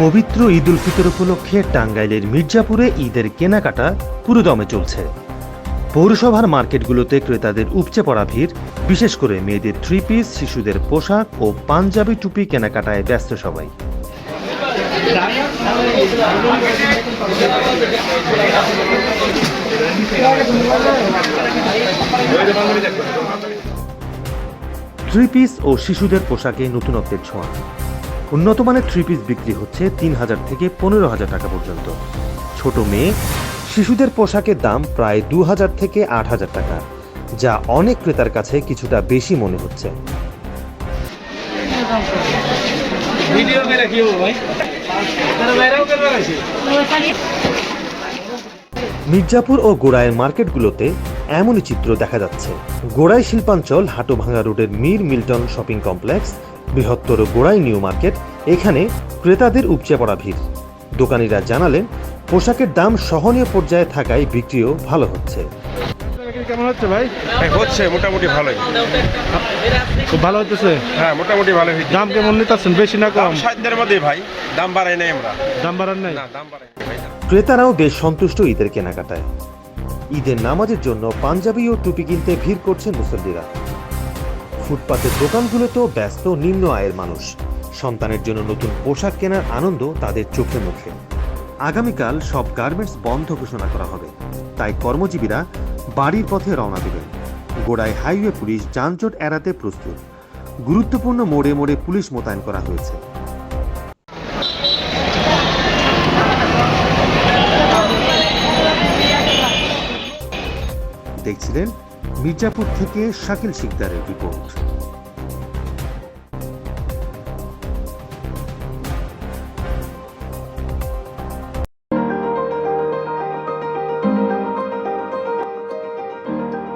পবিত্র ঈদ উল ফিতর উপলক্ষে টাঙ্গাইলের মির্জাপুরে ঈদের কেনাকাটা পুরোদমে চলছে। পৌরসভার মার্কেটগুলোতে ক্রেতাদের উপচে পড়া ভিড়, বিশেষ করে মেয়েদের থ্রি পিস শিশুদের পোশাক ও পাঞ্জাবি টুপি কেনাকাটায় ব্যস্ত সবাই। থ্রি পিস ও শিশুদের পোশাকে নতুনত্বের ছোঁয়া। উন্নত মানের থ্রি পিস বিক্রি হচ্ছে তিন হাজার থেকে পনেরো হাজার টাকা পর্যন্ত। ছোট মেয়ে শিশুদের পোশাকের দাম প্রায় দু হাজার থেকে আট হাজার টাকা যা অনেক ক্রেতার কাছে কিছুটা বেশি মনে হচ্ছে। ভিডিও में মির্জাপুর ও গোড়ায়ের মার্কেটগুলোতে এমনই চিত্র দেখা যাচ্ছে। গোড়াই শিল্পাঞ্চল হাটোভাঙ্গা রোডের মীর মিল্টন শপিং কমপ্লেক্স বৃহত্তর গোড়াই নিউ মার্কেট এখানে ক্রেতাদের উপচে পড়া ভিড়। দোকানিরা জানালেন পোশাকের দাম সহনীয় পর্যায়ে থাকায় বিক্রিও ভালো হচ্ছে। কেমন হচ্ছে ভাই? হ্যাঁ, হচ্ছে মোটামুটি ভালোই। খুব ভালো হচ্ছে হ্যাঁ মোটামুটি ভালো হয়েছে দাম কেমন নিতেছেন বেশি না কম? সাধ্যের মধ্যে ভাই দাম বাড়াই নাই আমরা। দাম বাড়ান নাই? না দাম বাড়াই ভাই। ক্রেতারাও বেশ সন্তুষ্ট ঈদের কেনাকাটায়। ঈদের নামাজের জন্য পাঞ্জাবি ও টুপি কিনতে ভিড় করছেন মুসল্লিরা। ফুটপাতের দোকানগুলোতেও ব্যস্ত নিম্ন আয়ের মানুষ। সন্তানের জন্য নতুন পোশাক কেনার আনন্দ তাদের চোখে মুখে। আগামীকাল সব গার্মেন্টস বন্ধ ঘোষণা করা হবে। তাই কর্মজীবীরা বাড়ির পথে রওনা দেবেন। গোড়ায় হাইওয়ে পুলিশ যানজট এড়াতে প্রস্তুত। গুরুত্বপূর্ণ মোড়ে মোড়ে পুলিশ মোতায়েন করা হয়েছে। দেখছিলেন মির্জাপুর থেকে শাকিল শিকদারের রিপোর্ট।